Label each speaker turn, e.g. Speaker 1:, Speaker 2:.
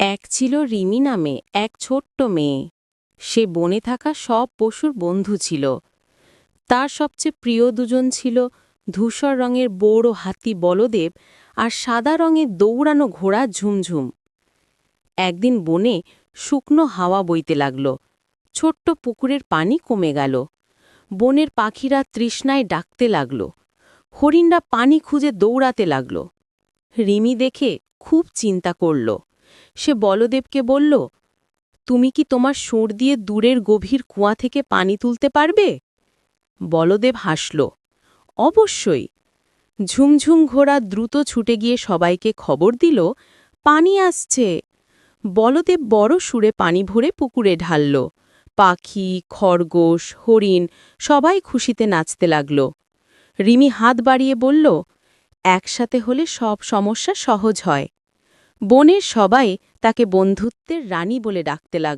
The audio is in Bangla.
Speaker 1: এক ছিল রিমি নামে এক ছোট্ট মেয়ে। সে বনে থাকা সব পশুর বন্ধু ছিল। তার সবচেয়ে প্রিয় দুজন ছিল ধূসর রঙের বড় হাতি বলদেব আর সাদা রঙের দৌড়ানো ঘোড়া ঝুমঝুম। একদিন বনে শুকনো হাওয়া বইতে লাগল। ছোট্ট পুকুরের পানি কমে গেল। বনের পাখিরা তৃষ্ণায় ডাকতে লাগল। হরিণরা পানি খুঁজে দৌড়াতে লাগল। রিমি দেখে খুব চিন্তা করল। সে বলদেবকে বলল, তুমি কি তোমার সুর দিয়ে দূরের গভীর কুয়া থেকে পানি তুলতে পারবে? বলদেব হাসল, অবশ্যই। ঝুমঝুম ঘোড়া দ্রুত ছুটে গিয়ে সবাইকে খবর দিল, পানি আসছে। বলদেব বড় সুরে পানি ভরে পুকুরে ঢালল, পাখি, খরগোশ, হরিণ সবাই খুশিতে নাচতে লাগল। রিমি হাত বাড়িয়ে বলল, একসাথে হলে সব সমস্যা সহজ হয়। বনের সবাই তাকে বন্ধুত্বের রানী বলে ডাকতে লাগল।